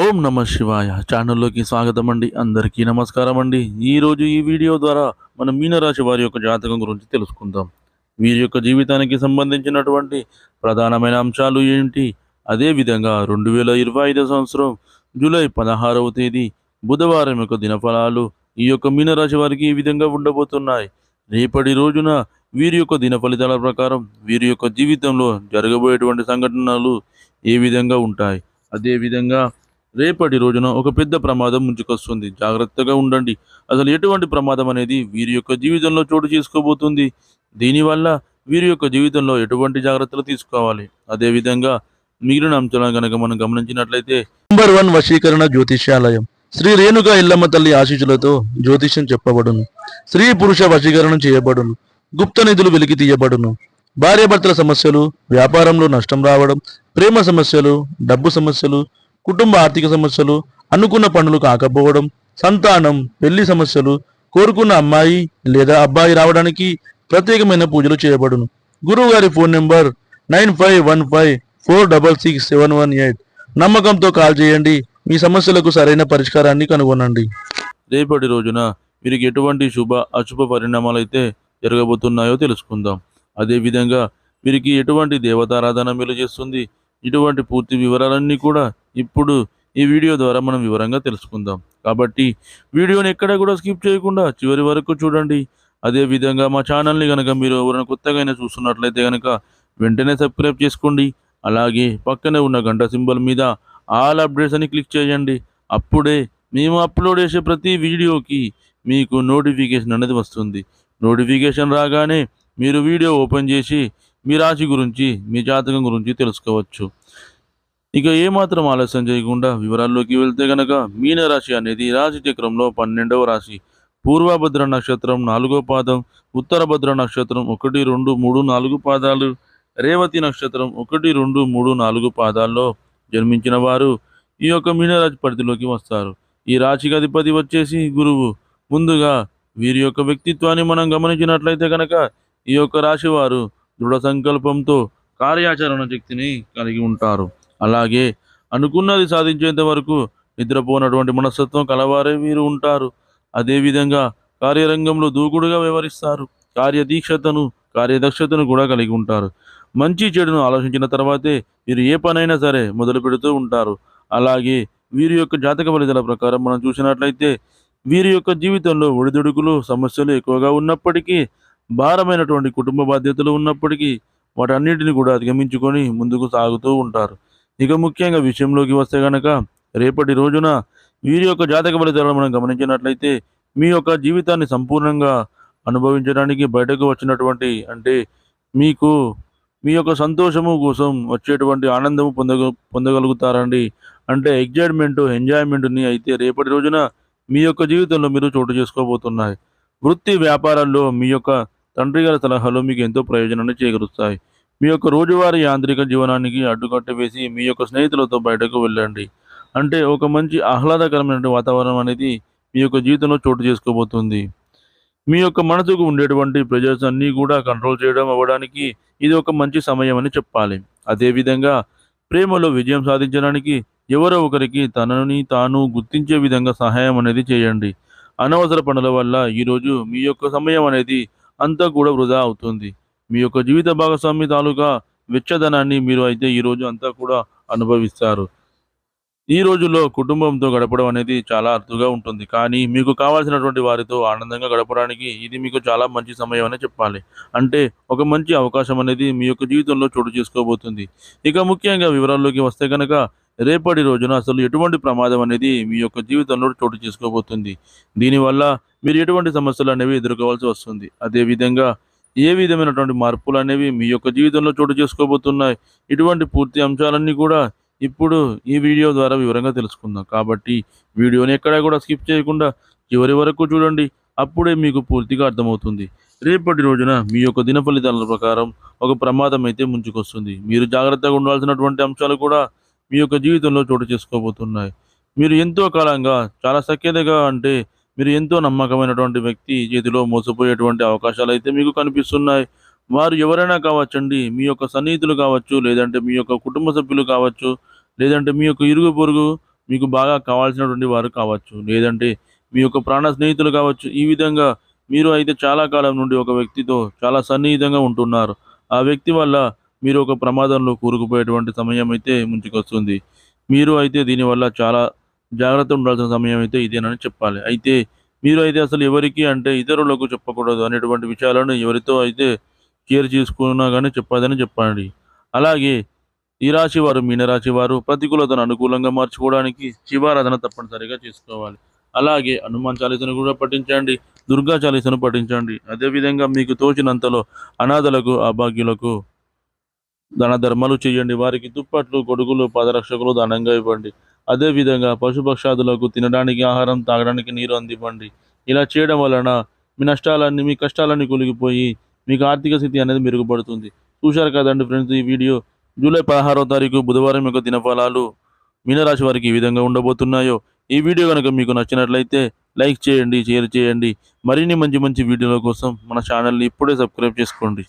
ఓం నమ శివాయ ఛానల్లోకి స్వాగతం అండి అందరికీ నమస్కారం అండి ఈరోజు ఈ వీడియో ద్వారా మనం మీనరాశి వారి యొక్క జాతకం గురించి తెలుసుకుందాం. వీరి యొక్క జీవితానికి సంబంధించినటువంటి ప్రధానమైన అంశాలు ఏంటి? అదేవిధంగా రెండు వేల ఇరవై ఐదో సంవత్సరం జూలై పదహారవ తేదీ బుధవారం యొక్క దినఫలాలు ఈ యొక్క మీనరాశి వారికి ఈ విధంగా ఉండబోతున్నాయి. రేపటి రోజున వీరి యొక్క దిన ఫలితాల ప్రకారం వీరి యొక్క జీవితంలో జరగబోయేటువంటి సంఘటనలు ఏ విధంగా ఉంటాయి? అదేవిధంగా రేపటి రోజున ఒక పెద్ద ప్రమాదం ముంచుకొస్తుంది. జాగ్రత్తగా ఉండండి. అసలు ఎటువంటి ప్రమాదం అనేది వీరి యొక్క జీవితంలో చోటు చేసుకోబోతుంది. దీనివల్ల వీరి యొక్క జీవితంలో ఎటువంటి జాగ్రత్తలు తీసుకోవాలి? అదేవిధంగా మిగిలిన అంశాలను కనుక మనం గమనించినట్లయితే నంబర్ వన్ వశీకరణ జ్యోతిష్యాలయం. శ్రీ రేణుక ఇల్లమ్మ తల్లి ఆశీస్సులతో జ్యోతిష్యం చెప్పబడును. స్త్రీ పురుష వశీకరణం చేయబడును. గుప్త నిధులు వెలికి తీయబడును. భార్యాభర్తల సమస్యలు వ్యాపారంలో నష్టం రావడం ప్రేమ సమస్యలు డబ్బు సమస్యలు కుటుంబ ఆర్థిక సమస్యలు అనుకున్న పనులు కాకపోవడం సంతానం పెళ్ళి సమస్యలు కోరుకున్న అమ్మాయి లేదా అబ్బాయి రావడానికి ప్రత్యేకమైన పూజలు చేయబడును. గురువు గారి phone number nine five one five four double six seven one eight. నమ్మకంతో కాల్ చేయండి మీ సమస్యలకు సరైన పరిష్కారాన్ని కనుగొనండి. రేపటి రోజున వీరికి ఎటువంటి శుభ అశుభ పరిణామాలు అయితే జరగబోతున్నాయో తెలుసుకుందాం. అదేవిధంగా వీరికి ఎటువంటి దేవతారాధన మేలు చేస్తుంది ఇటువంటి పూర్తి వివరాలన్నీ కూడా ఇప్పుడు ఈ వీడియో ద్వారా మనం వివరంగా తెలుసుకుందాం. కాబట్టి వీడియోని ఎక్కడ కూడా స్కిప్ చేయకుండా చివరి వరకు చూడండి. అదేవిధంగా మా ఛానల్ని కనుక మీరు ఎవరైనా కొత్తగా చూస్తున్నట్లయితే కనుక వెంటనే సబ్స్క్రైబ్ చేసుకోండి. అలాగే పక్కనే ఉన్న గంట సింబల్ మీద ఆల్ అప్డేట్స్ అని క్లిక్ చేయండి. అప్పుడే మేము అప్లోడ్ చేసే ప్రతి వీడియోకి మీకు నోటిఫికేషన్ అనేది వస్తుంది. నోటిఫికేషన్ రాగానే మీరు వీడియో ఓపెన్ చేసి మీ రాశి గురించి మీ జాతకం గురించి తెలుసుకోవచ్చు. ఇక ఏమాత్రం ఆలస్యం చేయకుండా వివరాల్లోకి వెళ్తే గనక మీనరాశి అనేది రాశి చక్రంలో పన్నెండవ రాశి. పూర్వభద్ర నక్షత్రం నాలుగో పాదం ఉత్తరభద్ర నక్షత్రం ఒకటి రెండు మూడు నాలుగు పాదాలు రేవతి నక్షత్రం ఒకటి రెండు మూడు నాలుగు పాదాల్లో జన్మించిన వారు ఈ యొక్క మీనరాశి పరిధిలోకి వస్తారు. ఈ రాశికి అధిపతి వచ్చేసి గురువు. ముందుగా వీరి యొక్క వ్యక్తిత్వాన్ని మనం గమనించినట్లయితే కనుక ఈ యొక్క రాశి వారు దృఢ సంకల్పంతో కార్యాచరణ శక్తిని కలిగి ఉంటారు. అలాగే అనుకున్నది సాధించేంత వరకు నిద్రపోనటువంటి మనస్తత్వం కలవారే వీరు ఉంటారు. అదేవిధంగా కార్యరంగంలో దూకుడుగా వ్యవహరిస్తారు. కార్యదీక్షతను కార్యదక్షతను కూడా కలిగి ఉంటారు. మంచి చెడును ఆలోచించిన తర్వాతే వీరు ఏ పనైనా సరే మొదలు పెడుతూ ఉంటారు. అలాగే వీరి యొక్క జాతక ఫలితాల ప్రకారం మనం చూసినట్లయితే వీరి యొక్క జీవితంలో ఒడిదుడుకులు సమస్యలు ఎక్కువగా ఉన్నప్పటికీ భారమైనటువంటి కుటుంబ బాధ్యతలు ఉన్నప్పటికీ వాటన్నిటిని కూడా అధిగమించుకొని ముందుకు సాగుతూ ఉంటారు. ఇక ముఖ్యంగా విషయంలోకి వస్తే గనక రేపటి రోజున వీరి యొక్క జాతక ఫలితాలను మనం గమనించినట్లయితే మీ యొక్క జీవితాన్ని సంపూర్ణంగా అనుభవించడానికి బయటకు వచ్చినటువంటి అంటే మీకు మీ యొక్క సంతోషము కోసం వచ్చేటువంటి ఆనందము పొందగ పొందగలుగుతారండి. అంటే ఎగ్జైట్మెంట్ ఎంజాయ్మెంట్ని అయితే రేపటి రోజున మీ యొక్క జీవితంలో మీరు చోటు చేసుకోబోతున్నాయి. వృత్తి వ్యాపారాల్లో మీ యొక్క తండ్రి గారి సలహాలు మీకు ఎంతో ప్రయోజనాన్ని చేకూరుస్తాయి. మీ యొక్క రోజువారీ యాంత్రిక జీవనానికి అడ్డుకట్ట వేసి మీ యొక్క స్నేహితులతో బయటకు వెళ్ళండి. అంటే ఒక మంచి ఆహ్లాదకరమైన వాతావరణం అనేది మీ యొక్క జీవితంలో చోటు చేసుకోబోతుంది. మీ యొక్క మనసుకు ఉండేటువంటి ప్రెజర్స్ అన్నీ కూడా కంట్రోల్ చేయడం అవ్వడానికి ఇది ఒక మంచి సమయం అని చెప్పాలి. అదేవిధంగా ప్రేమలో విజయం సాధించడానికి ఎవరో ఒకరికి తనని తాను గుర్తించే విధంగా సహాయం అనేది చేయండి. అనవసర పనుల వల్ల ఈరోజు మీ యొక్క సమయం అనేది అంతా కూడా వృధా అవుతుంది. మీ యొక్క జీవిత భాగస్వామి తాలూకా వెచ్చదనాన్ని మీరు అయితే ఈరోజు అంతా కూడా అనుభవిస్తారు. ఈ రోజుల్లో కుటుంబంతో గడపడం అనేది చాలా అరుదుగా ఉంటుంది. కానీ మీకు కావాల్సినటువంటి వారితో ఆనందంగా గడపడానికి ఇది మీకు చాలా మంచి సమయం అని చెప్పాలి. అంటే ఒక మంచి అవకాశం అనేది మీ యొక్క జీవితంలో చోటు చేసుకోబోతుంది. ఇక ముఖ్యంగా వివరాల్లోకి వస్తే కనుక రేపటి రోజున అసలు ఎటువంటి ప్రమాదం అనేది మీ యొక్క జీవితంలో చోటు చేసుకోబోతుంది. దీనివల్ల మీరు ఎటువంటి సమస్యలు అనేవి ఎదుర్కోవాల్సి వస్తుంది. అదేవిధంగా ఏ విధమైనటువంటి మార్పులు అనేవి మీ యొక్క జీవితంలో చోటు చేసుకోబోతున్నాయి? ఇటువంటి పూర్తి అంశాలన్నీ కూడా ఇప్పుడు ఈ వీడియో ద్వారా వివరంగా తెలుసుకుందాం. కాబట్టి వీడియోని ఎక్కడా కూడా స్కిప్ చేయకుండా చివరి వరకు చూడండి. అప్పుడే మీకు పూర్తిగా అర్థమవుతుంది. రేపటి రోజున మీ యొక్క దిన ఫలితాల ప్రకారం ఒక ప్రమాదం అయితే ముంచుకొస్తుంది. మీరు జాగ్రత్తగా ఉండాల్సినటువంటి అంశాలు కూడా మీ యొక్క జీవితంలో చోటు చేసుకోబోతున్నాయి. మీరు ఎంతో కాలంగా చాలా సఖ్యతగా అంటే మీరు ఎంతో నమ్మకమైనటువంటి వ్యక్తి చేతిలో మోసపోయేటువంటి అవకాశాలు అయితే మీకు కనిపిస్తున్నాయి. వారు ఎవరైనా కావచ్చండి మీ యొక్క సన్నిహితులు కావచ్చు లేదంటే మీ యొక్క కుటుంబ సభ్యులు కావచ్చు లేదంటే మీ యొక్క ఇరుగు పొరుగు మీకు బాగా కావాల్సినటువంటి వారు కావచ్చు లేదంటే మీ యొక్క ప్రాణ స్నేహితులు కావచ్చు. ఈ విధంగా మీరు అయితే చాలా కాలం నుండి ఒక వ్యక్తితో చాలా సన్నిహితంగా ఉంటున్నారు. ఆ వ్యక్తి వల్ల మీరు ఒక ప్రమాదంలో కూరుకుపోయేటువంటి సమయం అయితే ముంచుకొస్తుంది. మీరు అయితే దీనివల్ల చాలా జాగ్రత్త ఉండాల్సిన సమయం అయితే ఇదేనని చెప్పాలి. అయితే మీరు అయితే అసలు ఎవరికి అంటే ఇతరులకు చెప్పకూడదు అనేటువంటి విషయాలను ఎవరితో అయితే షేర్ చేసుకున్నా కానీ చెప్పదని చెప్పండి. అలాగే ఈ రాశి వారు మీనరాశి వారు ప్రతికూలతను అనుకూలంగా మార్చుకోవడానికి శివారాధన తప్పనిసరిగా చేసుకోవాలి. అలాగే హనుమాన్ చాలీసను కూడా పఠించండి దుర్గా చాలీసను పఠించండి. అదేవిధంగా మీకు తోచినంతలో అనాథలకు అభాగ్యులకు దాన ధర్మాలు చేయండి. వారికి దుప్పట్లు గొడుగులు పాదరక్షకులు దానంగా ఇవ్వండి. అదేవిధంగా పశుపక్షాదులకు తినడానికి ఆహారం తాగడానికి నీరు అందివ్వండి. ఇలా చేయడం వలన మీ నష్టాలన్నీ మీ కష్టాలన్నీ కొలిగిపోయి మీకు ఆర్థిక స్థితి అనేది మెరుగుపడుతుంది. చూశారు కదండి ఫ్రెండ్స్ ఈ వీడియో. జూలై పదహారో తారీఖు బుధవారం యొక్క దినఫలాలు మీనరాశి వారికి ఈ విధంగా ఉండబోతున్నాయో ఈ వీడియో కనుక మీకు నచ్చినట్లయితే లైక్ చేయండి షేర్ చేయండి. మరిన్ని మంచి మంచి వీడియోల కోసం మన ఛానల్ని ఇప్పుడే సబ్స్క్రైబ్ చేసుకోండి.